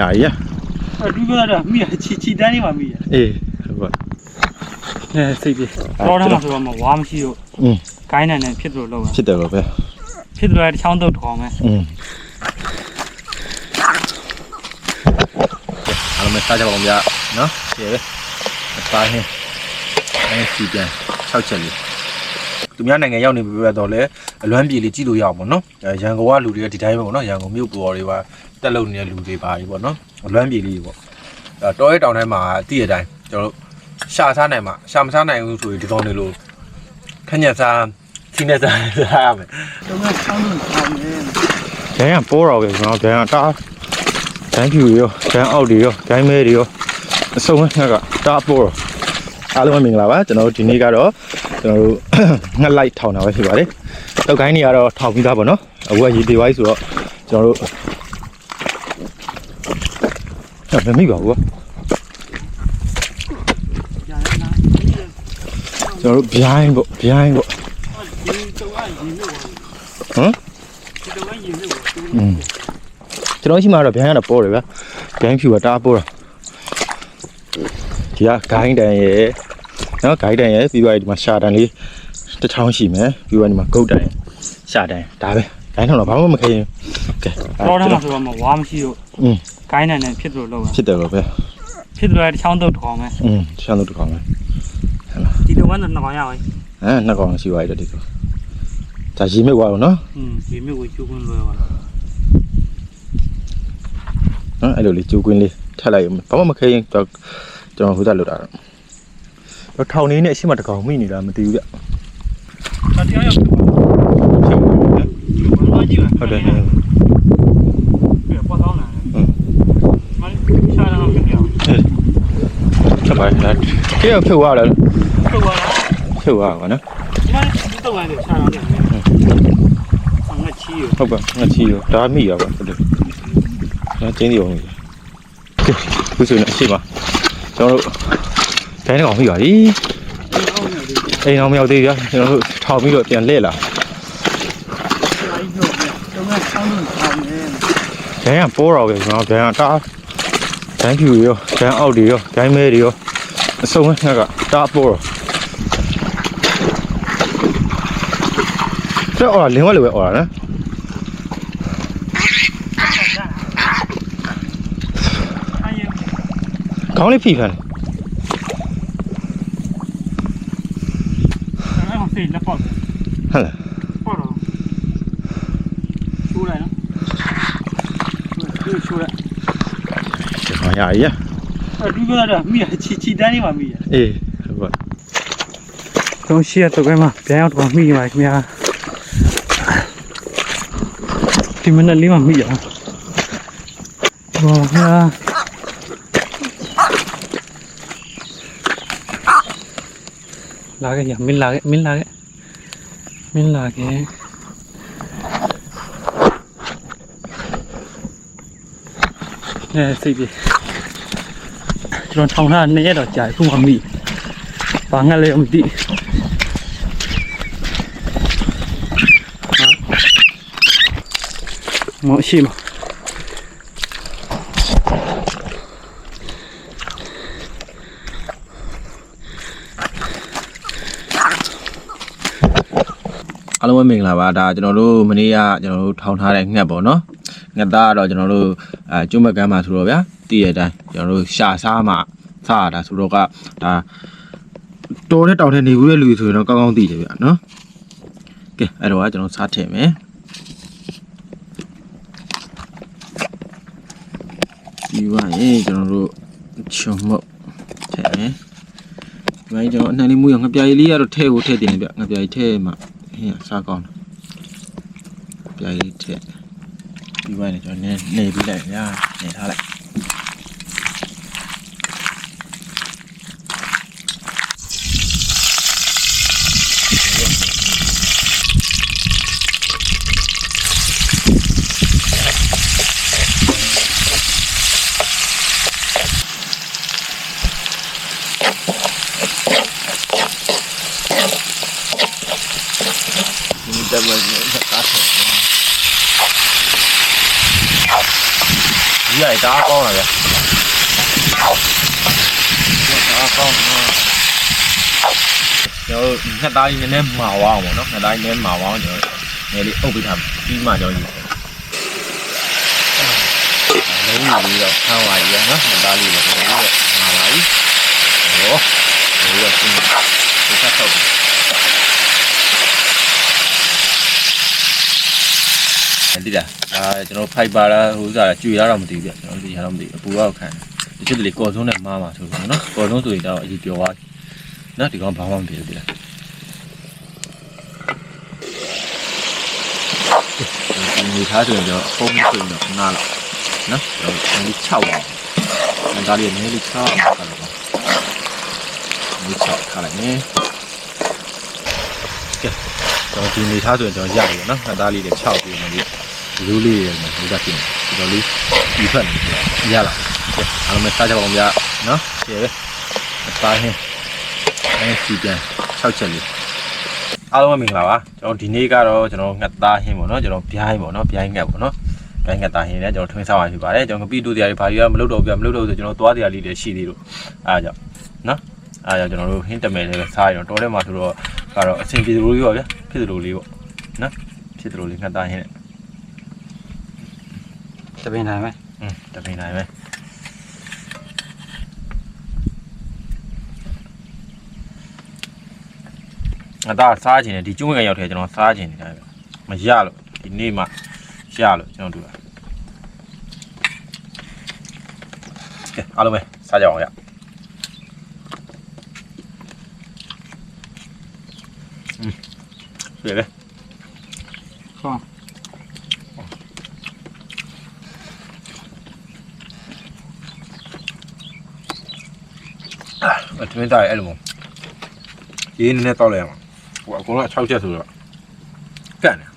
ရရ အတူကတော့မိရချီချီတန်းနေမှာမိရ အေးဟုတ်ပါ အဲစိတ်ပြေတော့တော့ဆိုတော့မဝါမရှိတော့ อืม ကိုင်းနိုင်နေဖြစ်လို့လောက် ဖြစ်တယ်ပေါ့ဗျာ ဖြစ်လို့တစ်ချောင်းတုတ်ထောင်းမယ် อืมအားလုံးစားကြပါဦးဗျာနော်ရေပဲစားဟင်းအဲစီပြန်6ချက်လေး သူများနိုင်ငံရောက်နေပြီပဲတော့လေအလွမ်းပြေလေးကြည့်လို့ရအောင်ပေါ့နော်အဲရန်ကုန်ကလူတွေကဒီတိုင်းပဲပေါ့နော်ရန်ကုန်မြို့ပေါ်တွေပါတက်လုံနေတဲ့လူတွေပါကြီးပေါ့နော်အလွမ်းပြေလေးပေါ့အဲတောရဲတောင်ထဲမှာတည့်ရတိုင်းကျွန်တော်တို့ရှာစားနိုင်မှာရှာမစားနိုင်ဘူးဆိုရင်ဒီကောင်တွေလို့ခက်ညက်စားချင်းနဲ့စားစားရမယ်တော့ချောင်းတုတ်ထောင်းမယ်ဒိုင်းကပေါ်တော့ပဲကျွန်တော်ဒိုင်းကတားဒိုင်းဖြူရောဒိုင်းအောက်တွေရောဒိုင်းမဲတွေရောအစုံငှက်ကတားပေါ်တော့ အားလုံးပဲမင်္ဂလာပါကျွန်တော်တို့ဒီနေ့ကတော့ကျွန်တော်တို့ငှက်လိုက်ထောင်တာပဲဖြစ်ပါတယ်တောက်ကိုင်းတွေကတော့ထောင်ပြီးသားပေါ့နော်အခုကရေတေဝိုင်းဆိုတော့ကျွန်တော်တို့အဲ့မမိပါဘူးကွာကြာရနာကျွန်တော်တို့ဘိုင်းပေါ့ဘိုင်းပေါ့ဒီတော့အရင်လို့ဟမ်ဒီတော့အရင်လို့อืมကျွန်တော်ရှိမှတော့ဘိုင်းကတော့ပေါ်တယ်ဗျာဘိုင်းဖြူကတားပေါ်တာ ဒီကဂိုင်းတန်ရဲ့နော်ဂိုင်းတန်ရဲ့ပြီးသွားဒီမှာရှာတန်လေးတစ်ချောင်းရှိမယ်ပြီးသွားဒီမှာဂုတ်တန်ရဲ့ရှာတန်ဒါပဲဂိုင်းထောင်တော့ဘာမှမခရင်ကဲ တော့တော့ဆိုတော့မဝါမရှိတော့ อืม ကိုင်းနိုင်နေဖြစ်လို့လောက် ဖြစ်တယ်ပေါ့ဗျာ ဖြစ်လို့တစ်ချောင်းတုတ်ထောင်းမယ် อืมရှမ်းလို့တစ်ခေါင်းပဲ ဒီတော့ကတော့နှစ်ကောင်ရပါ ဟမ်နှစ်ကောင်ရှိသွားပြီတော့ဒီကောင်ဒါရေမြုပ်သွားတော့နော် อืมဒီမျိုးကိုကျိုးခွန်းလွယ်ပါ နော်အဲ့လိုလေးကျိုးကွင်းလေးထပ်လိုက်ဘာမှမခရင်တော့ ကျွန်တော်ဟိုတက်လွတ်တာတော့ထောင်နေနဲ့အရှိမတစ်ကောင်မိနေတာမသိဘူးဗျဒါတရားရောက်ဖြစ်ဘူးဗျဘာမှကြည့်ဟုတ်တယ်ပြပေါ်တော့လာတယ်မင်းရှာတော့ပြပြောင်းဆက်ပါလားကြေးဖြုတ်သွားတယ်ထုတ်သွားလားဖြုတ်သွားပါနော်ဒီမှာဒီတော့ဝင်တယ်ရှာတော့တယ်ဆန်ငါချီရဟုတ်ပါငါချီရောဒါမိရပါဟုတ်တယ်ဒါကျင်းစီအောင်ကဲခုဆိုရင်အရှိပါ ကျွန်တော်တို့ဒိုင်းကောင်မိပါပြီဒီအောင်နေတယ်အိမ်အောင်မရောက်သေးဗျာကျွန်တော်တို့ထောင်ပြီးတော့ပြန်လှည့်လာရှာကြီးတော့တော့ငါဆောင်းလို့ဆောင်းနေဒိုင်းကပေါ်တော့ပဲကျွန်တော်ဒိုင်းကတားဒိုင်းဖြူရောဒိုင်းအောက်တွေရောဒိုင်းမဲတွေရောအစုံငှက်ကတားပေါ်တော့ကျော်အော်လင်းဝဲလိုပဲအော်တာနော် အရင် ခေါင်းလေးဖိခံတယ်အဲ့ဟိုဖေးလက်ပေါ့ဟုတ်လားပေါ့တော့ချိုးလိုက်နော်ချိုးလိုက်ကျွန်တော်ရရအတူကတော့မိရချီချီတန်းနေမှာမိရအေးဟုတ်ပါတော့ရှေ့တော့ကမှပြန်ရောက်တော့မိပါခင်ဗျာဒီမနေ့လေးမှမိရဟောခင်ဗျာ လာခဲ့ရမင်းလာခဲ့မင်းလာခဲ့မင်းလာခဲ့အဲစိတ်ပြေကျွန်တော်ထောင်ထားနှစ်ရက်တော့ကြာခု မှမိဘာငတ်လဲမသိမောရှိမအားလုံးပဲမင်္ဂလာပါဒါကျွန်တော်တို့မနေ့ကကျွန်တော်တို့ထောင်ထားတဲ့ငှက်ပေါ့နော်ငှက်သားကတော့ကျွန်တော်တို့အဲကျွတ်မကမ်းမှာဆိုတော့ဗျာတည့်ရတဲ့အတိုင်းကျွန်တော်တို့ရှာစားမှစားရတာဆိုတော့ကဒါတော်တဲ့တောင်တဲ့နေဘူးတဲ့လူတွေဆိုရင်တော့ကောင်းကောင်းသိတယ်ဗျာနော်ကဲအဲ့တော့ကကျွန်တော်စားထည့်မယ်ဒီပါရင်ကျွန်တော်တို့ချုံမုတ်ထည့်မယ်ဒီပိုင်းကျွန်တော်အနှံလေးမူရငပြားကြီးလေးကတော့ထဲကိုထည့်တင်တယ်ဗျငပြားကြီးထဲမှာ ဟင်းစားကောင်းတယ်ပြားလေးထက်ပြီးပါနေကျွန်တော်နေနေပြီးလိုက်ညာနေထားလိုက်ဒီ တက်ဝင်နေတာကားထက်ဒီရိုက်ဒါကောင်းလာဗျာဒါကောင်းနော်ကျွန်တော်တို့နှစ်သားကြီးနည်းနည်းမှာဝအောင်ပေါ့နော်နှစ်သားကြီးနည်းမှာဝအောင်ကျွန်တော်နည်းလေးအုပ်ပေးထားပြီးမှကျွန်တော်ယူလုံးယူပြီးတော့ဆန်းပါရနော်နှစ်သားလေးလည်းကျွန်တော်တို့မှာပါပြီဟောဒီတော့ဒီဒီဆက်တော့အဲ့ ဒီလားအာကျွန်တော်ဖိုက်ပါလားဟိုစားကျွေရတော့မသိဘူးပြကျွန်တော်ဒီဟာတော့မသိဘူးအပူတော့ခံတယ်ဒီချက်တလေကော်စုံးနဲ့မားမှာဆိုတော့နော်ကော်စုံးဆိုရင်တော့အကြီးပြောသွားနော်ဒီကောင်ဘာမှမဖြစ်ဘူးဒီလားဒီနေသားဆိုရင်တော့ဖုန်းဆိုရင်တော့ခဏလောက်နော်ကျွန်တော်ဒီ6ပါဒါလေးနည်းလေး6ပါခါလောက်ပါဒီ6ခါလိုက်နေကဲကျွန်တော်ဒီနေသားဆိုရင်ကျွန်တော်ရပြီနော်နှစ်သားလေးတွေ6ပြီးနေပြီလူ လေးရယ်မှာဒီကပြင်ဒီလိုလေးဒီဖက်နေရလာကဲအားလုံးစားကြပါဦးဗျာနော်ကျေပဲအသားဟင်းအဲစီပြန်6ချက်လေးအားလုံးပဲမင်္ဂလာပါကျွန်တော်ဒီနေ့ကတော့ကျွန်တော်ငတ်သားဟင်းပေါ့နော်ကျွန်တော်ဗျိုင်းပေါ့နော်ဗျိုင်းငတ်ပေါ့နော်ဗျိုင်းငတ်သားဟင်းလည်းကျွန်တော်ထွင်းစားပါဖြစ်ပါတယ်ကျွန်တော်ကပိတုတရားတွေဘာကြီးကမလုပ်တော့ဘူးဗျမလုပ်တော့ဆိုကျွန်တော်သွားတရားလေးတွေရှိသေးလို့အားကြောင့်နော်အားကြောင့်ကျွန်တော်တို့ဟင်းတမယ်လေးပဲစားရတော့တော်ထဲမှာဆိုတော့ကတော့အဆင်ပြေသလိုလေးပေါ့ဗျာဖြစ်သလိုလေးပေါ့နော်ဖြစ်သလိုလေးငတ်သားဟင်းနဲ့ တပင်တိုင်းပဲ อืมတပင်တိုင်းပဲငါသားစားခြင်းနဲ့ဒီကျွန်းငယ်ရောက်ထဲကျွန်တော်စားခြင်းနေတာပဲမရလို့ဒီနေ့မှရလို့ကျွန်တော်တို့ကကဲအားလုံးပဲစားကြအောင်ရอืมပြေလေ ဟုတ် ထမင်းသားရဲ့အဲ့လိုမျိုးရေးနည်းနည်းတောက်လိုက်ရမှာဟိုအကုန်လုံး6ချက်ဆိုတော့ကန့်တယ်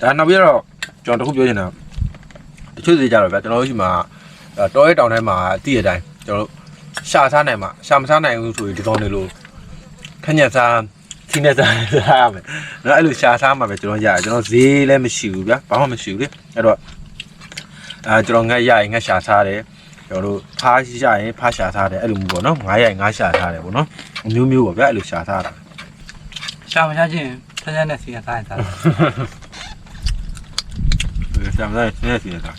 ဒါနောက်ပြီးတော့ကျွန်တော်တခုပြောချင်တာတချို့တွေကြတော့ဗျာကျွန်တော်တို့ရှိမှာတောရဲတောင်ထဲမှာတည့်ရတိုင်းကျွန်တော်တို့ရှာစားနိုင်မှာရှာမစားနိုင်ဘူးဆိုရင်ဒီကောင်တွေလို့ခက်ညက်စားခင်းနေစားစားရမယ်နော်အဲ့လိုရှာစားမှာပဲကျွန်တော်ရတယ်ကျွန်တော်ဈေးလည်းမရှိဘူးဗျာဘာမှမရှိဘူးလေအဲ့တော့ အဲကျွန်တော်ငတ်ရရင်ငတ်ရှာထားတယ်ကျွန်တော်တို့ဖားရရင်ဖားရှာထားတယ်အဲ့လိုမျိုးပေါ့နော်ငားရရင်ငားရှာထားတယ်ပေါ့နော်အမျိုးမျိုးပေါ့ဗျအဲ့လိုရှာထားတာရှာမရှာချင်းဆန်းဆန်းနဲ့စီကစားရင်စားဆမ်လိုက်နေစီတာ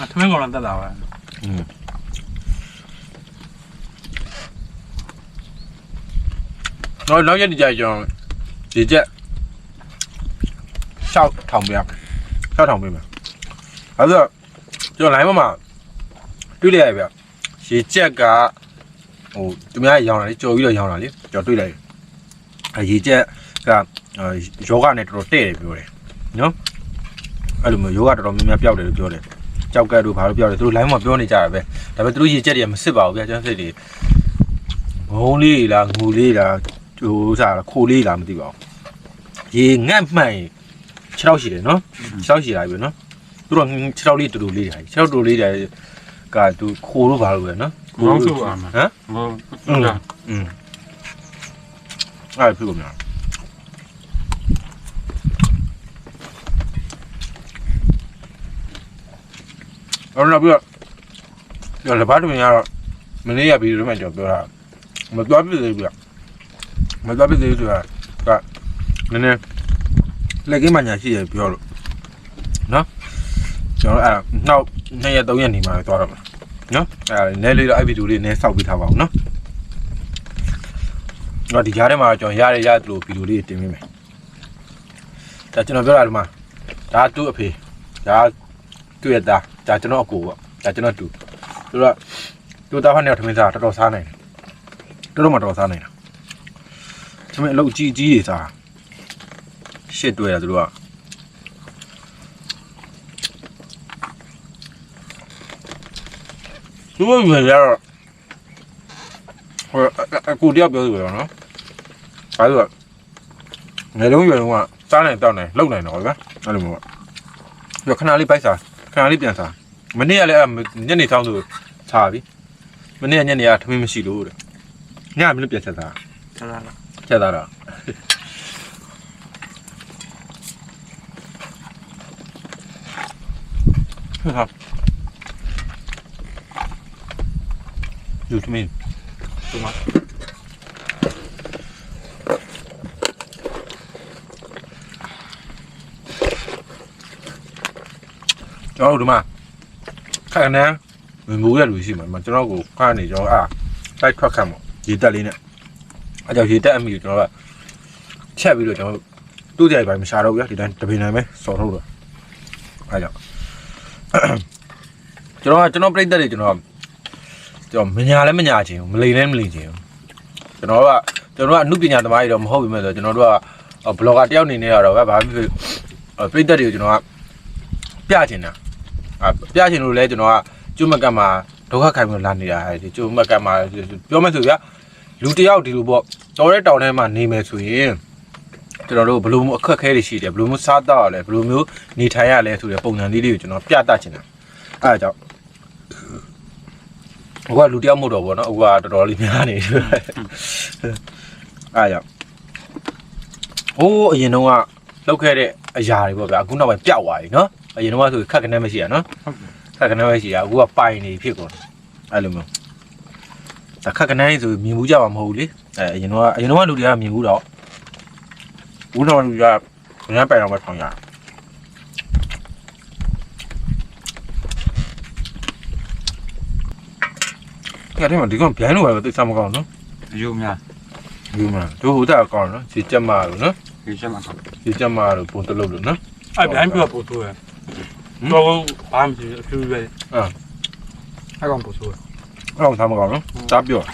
အထမင်းကောင်လည်းတက်တာပါอืมနောက်နောက်ရက်ဒီကြကျွန်တော်ဒီချက်ရှောက်ထောင်ပြရှောက်ထောင်ပြမှာအဲ့တော့ ကျွန်တော် line မှာတွေ့လိုက်ရဗျရေချက်ကဟိုသူများရောင်းတာလေကြော်ပြီးတော့ရောင်းတာလေကျွန်တော်တွေ့လိုက်အရေချက်ကယောဂနဲ့တော်တော်တဲ့တယ်ပြောတယ်နော်အဲ့လိုမျိုးယောဂတော်တော်များများပျောက်တယ်လို့ပြောတယ်ကြောက်ကတ်တို့ဘာလို့ပျောက်တယ်သူတို့ line မှာပြောနေကြတာပဲဒါပေမဲ့သူတို့ရေချက်တွေကမစစ်ပါဘူးဗျကျွန်တော်စိတ်တွေဘုံလေးလားငူလေးလားဟိုစားခိုးလေးလားမသိပါဘူးရေငတ်မှန်ရင်6တော့ရှိတယ်နော်6တော့ရှိတာပြီနော် သူတို့6တောက်လေးတူတူလေးတွေ6တောက်တူလေးတွေကသူခိုးလို့ပါလို့ပဲနော်မောင်းစုပါမှာဟမ်မောင်းဟုတ်လားอืมအဲ့ဖြစ်ကုန်များအဲ့တော့ပြီးတော့ဒီလဘာတူရတော့မနေ့ကပြီးတော့မှကျွန်တော်ပြောတာမသွားပြသေးဘူးဗျမသွားပြသေးဘူးဆိုတာကနည်းနည်းလက်ကင်းမှညာရှိရပြောလို့နော် ကျွန်တော်အဲ့နောက်2ရက်3ရက်နေမှာသွားတော့မှာနော်အဲ့နဲလေးတော့အဲ့ဗီဒီယိုလေးနည်းစောက်ပြီးထားပါအောင်နော်တော့ဒီကြားထဲမှာကျွန်တော်ရရရသလိုဗီဒီယိုလေးတင်ပေးမယ်ဒါကျွန်တော်ပြောတာဒီမှာဒါသူ့အဖေဒါသူ့ရဲ့သားဒါကျွန်တော်အကိုပေါ့ဒါကျွန်တော်တူသူကသူ့သားဖက်နဲ့ထမင်းစားတော်တော်စားနိုင်တယ်တော်တော်မှတော်တော်စားနိုင်တာထမင်းအလုပ်ကြီးကြီးတွေစားရှစ်တွေ့တာသူတို့က သူ့ဝင်ကြတော့ဟိုအခုတယောက်ပြောသူပဲနော်အဲဒါဆိုငယ်လုံးရွယ်လုံးကစားနိုင်တောက်နိုင်လှုပ်နိုင်တော့ဗျာအဲ့လိုမျိုးပေါ့ပြီးတော့ခဏလေးပိုက်စားခဏလေးပြန်စားမနေ့ကလည်းညနေဆောင်သူစားပြီမနေ့ကညနေကထမင်းမရှိလို့တဲ့ညကမင်းပြန်ချက်သားချက်သားလားချက်သားတော့ဟုတ် ယူသမီးဒီမှာကျွန်တော်တို့ဒီမှာခက်နန်းဝင်မှုရလူရှိမှာကျွန်တော်ကိုခါနေကျွန်တော်အာတိုက်ထွက်ခတ်မို့ရေတက်လေးနဲ့အဲကြောင့်ရေတက်အမိကိုကျွန်တော်ကချက်ပြီးတော့ကျွန်တော်တူးကြိုက်ပါမရှာတော့ဘူးဗျာဒီတိုင်းတပင်နိုင်ပဲစော်ထုတ်တော့အဲကြောင့်ကျွန်တော်ကကျွန်တော်ပြိတ္တတွေကျွန်တော် ကျွန်တော်မညာလည်းမညာချင်ဘူးမလိမ်လည်းမလိမ်ချင်ဘူးကျွန်တော်ကကျွန်တော်ကအမှုပညာသမားတွေတော့မဟုတ်ပြီမဲ့ဆိုကျွန်တော်တို့ကဘလော့ဂါတယောက်အနေနဲ့ကတော့ဗျာဘာဖြစ်ဖြစ်ပြိတ္တတွေကိုကျွန်တော်ကပြချင်တာအပြချင်လို့လဲကျွန်တော်ကကျွတ်မကတ်မှာဒုက္ခခိုင်ပြီးလာနေတာအဲဒီကျွတ်မကတ်မှာပြောမယ်ဆိုဗျာလူတစ်ယောက်ဒီလိုပေါ့တော်တဲ့တောင်ထဲမှာနေမယ်ဆိုရင်ကျွန်တော်တို့ဘယ်လိုမျိုးအခက်အခဲတွေရှိတယ်ဘယ်လိုမျိုးစားတော့ရလဲဘယ်လိုမျိုးနေထိုင်ရလဲဆိုတဲ့ပုံစံလေးတွေကိုကျွန်တော်ပြသချင်တာအဲဒါကြောင့် ဟိုကလူတစ်ယောက်မဟုတ်တော့ဘောနော်ဟိုကတော်တော်လေးများနေတယ်အဲဒါကြောင့်ဟိုးအရင်တုန်းကလောက်ခဲ့တဲ့အရာတွေပေါ့ဗျာအခုနောက်ပိုင်းပျောက်သွားပြီနော်အရင်တုန်းကဆိုခက်ကနေမရှိရနော်ဟုတ်တယ်ခက်ကနေပဲရှိရအခုကပိုင်နေဖြစ်ကုန်တယ်အဲ့လိုမျိုးဒါခက်ကနေဆိုမြင်မှုကြမှာမဟုတ်ဘူးလေအဲအရင်တော့အရင်တော့လူတွေကမြင်မှုတော့ဘူးတော့လူကဘယ်နှပိုင်တော့မထောင်ရ ကဲဒီမှာဒီကောင်ဗျိုင်းလို့ပဲသိစားမကောင်းနော်အယုံများဒီမှာတို့ဟိုတာကောင်းနော်စီချက်မာလို့နော်ဒီချက်မှာစီချက်မာလို့ပုံတလုပ်လို့နော်အဲ့ဗျိုင်းပြပို့ဆိုးရတော့ဘာမှမရှိအဖြူပဲအဲ့ကောင်ပို့ဆိုးရအဲ့တော့စားမကောင်းနော်စားပြော့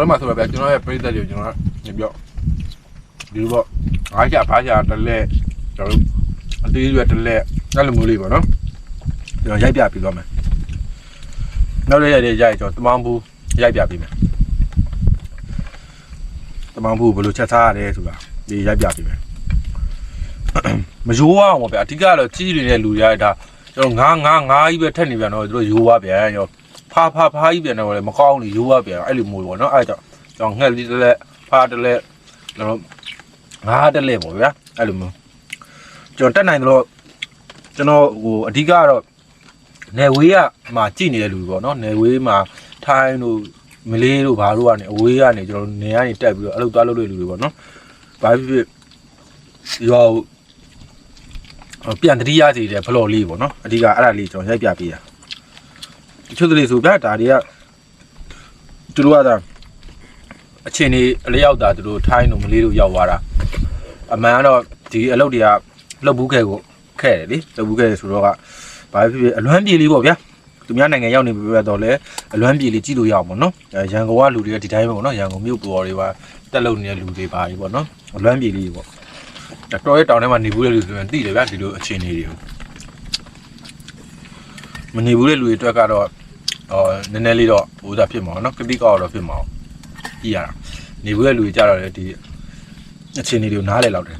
တော့မှဆိုတော့ဗျာကျွန်တော်ရဲ့ပရိသတ်တွေကျွန်တော်ကညပြောဒီလိုပေါ့အားချဖားချတလဲကျွန်တော်အသေးရွယ်တလဲအဲ့လိုမျိုးလေးပေါ့နော်ကျွန်တော်ရိုက်ပြပြီးသွားမယ်နောက်လေးရိုက်တဲ့ရိုက်ကျွန်တော်တမောင်းဘူးရိုက်ပြပြီးမယ်တမောင်းဘူးဘယ်လိုချက်ထားရလဲဆိုတာဒီရိုက်ပြပြီးမယ်မယိုးအောင်ပေါ့ဗျာအဓိကတော့ကြီးနေတဲ့လူတွေကဒါကျွန်တော်ငါးငါးငါးကြီးပဲထက်နေပြန်တော့သူတို့ယိုးသွားပြန်ရော ဖာဖာဖာကြီးပြန်တော့လေမကောင်းဘူးရိုးရပြန်အဲ့လိုမျိုးပေါ့နော်အဲ့ကြောင့်ကျွန်တော်ငှက်လေးတစ်လက်ဖာတစ်လက်ကျွန်တော်ငါးတစ်လက်ပေါ့ဗျာအဲ့လိုမျိုးကျွန်တော်တက်နိုင်တော့ကျွန်တော်ဟိုအဓိကတော့နယ်ဝေးကမှာကြည်နေတဲ့လူပေါ့နော်နယ်ဝေးမှာထိုင်းတို့မလေးတို့ဘာတို့ကနေအဝေးကနေကျွန်တော်နေကနေတက်ပြီးတော့အဲ့လိုသွားလုပ်တဲ့လူတွေပေါ့နော်ဘာဖြစ်ဖြစ်ရောပြန်တတိယစီတဲ့ဖလော်လေးပေါ့နော်အဓိကအဲ့ဒါလေးကျွန်တော်ရိုက်ပြပေးရ တချို့တလေဆိုဗျာဒါတွေကသူတို့ကဒါအချင်းနေအလျောက်တာသူတို့ထိုင်းတို့မလေးတို့ရောက်သွားတာအမှန်ကတော့ဒီအလုပ်တွေကလှုပ်ဘူးခဲ့ကိုခဲ့တယ်လေလှုပ်ဘူးခဲ့ဆိုတော့ကဘာဖြစ်ဖြစ်အလွမ်းပြေလေးပေါ့ဗျာသူများနိုင်ငံရောက်နေပြီပဲတော့လေအလွမ်းပြေလေးကြည့်လို့ရအောင်ပေါ့နော်အဲရန်ကုန်ကလူတွေကဒီတိုင်းပဲပေါ့နော်ရန်ကုန်မြို့ပေါ်တွေပါတက်လုံနေတဲ့လူတွေပါကြီးပေါ့နော်အလွမ်းပြေလေးပေါ့ဒါတော်ရဲ့တောင်ထဲမှာနေဘူးတဲ့လူဆိုရင်သိတယ်ဗျာဒီလိုအခြေအနေတွေကိုမနေဘူးတဲ့လူတွေအတွက်ကတော့ အော်နည်းနည်းလေးတော့ဟိုစားဖြစ်မှာနော်ကတိကောက်တော့ဖြစ်မှာကြည့်ရတာနေဘူးရဲ့လူကြီးကြတော့လေဒီအခြေအနေတွေကိုနားလည်လောက်တယ်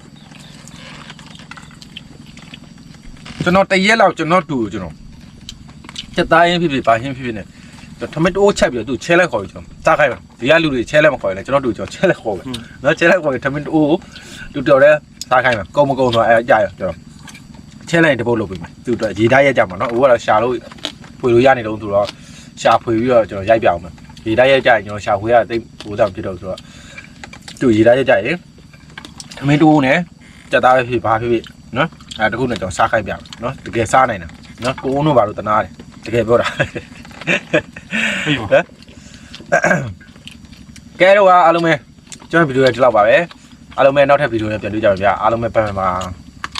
ကျွန်တော်တရက်လောက်ကျွန်တော်တူကျွန်တော်ချက်သားရင်ဖြစ်ဖြစ်ဘာရင်ဖြစ်ဖြစ် ਨੇ ထမတိုးချက်ပြီးတော့သူချဲလိုက်ခေါ်ပြီးကျွန်တော်စားခိုင်းပါဒီကလူတွေချဲလိုက်မခေါ်ရင်လည်းကျွန်တော်တူကျွန်တော်ချဲလိုက်ခေါ်ပဲနော်ချဲလိုက်ခေါ်ရင်ထမတိုးတူတော်တဲ့စားခိုင်းပါကုံမကုံတော့အဲကြရကျွန်တော်ချဲလိုက်တပုတ်လုပ်ပေးမယ်သူတို့ရေသားရက်ကြမှာနော်ဟိုကတော့ရှာလို့ဖွေလို့ရနေတော့သူတော့ ရှာဖွေပြီးတော့ကျွန်တော်ရိုက်ပြအောင်မယ်ရေတိုက်ရိုက်ကြရင်ကျွန်တော်ရှာဖွေရတိတ်ဘိုးတောင်ဖြစ်တော့ဆိုတော့သူရေတိုက်ရိုက်ကြရင်ထမင်းတိုးနဲ့ကြက်သားပဲဖြစ်ဘာဖြစ်ဖြစ်နော်အဲတခုနဲ့ကျွန်တော်စားခိုင်းပြမယ်နော်တကယ်စားနိုင်တာနော်ကိုဦးတို့ဘာလို့တနာတယ်တကယ်ပြောတာအေးပါကဲတော့အားလုံးပဲကျွန်တော်ဗီဒီယိုရဲ့ဒီလောက်ပါပဲအားလုံးပဲနောက်ထပ်ဗီဒီယိုနဲ့ပြန်တွေ့ကြပါဗျာအားလုံးပဲပတ်မှန်ပါ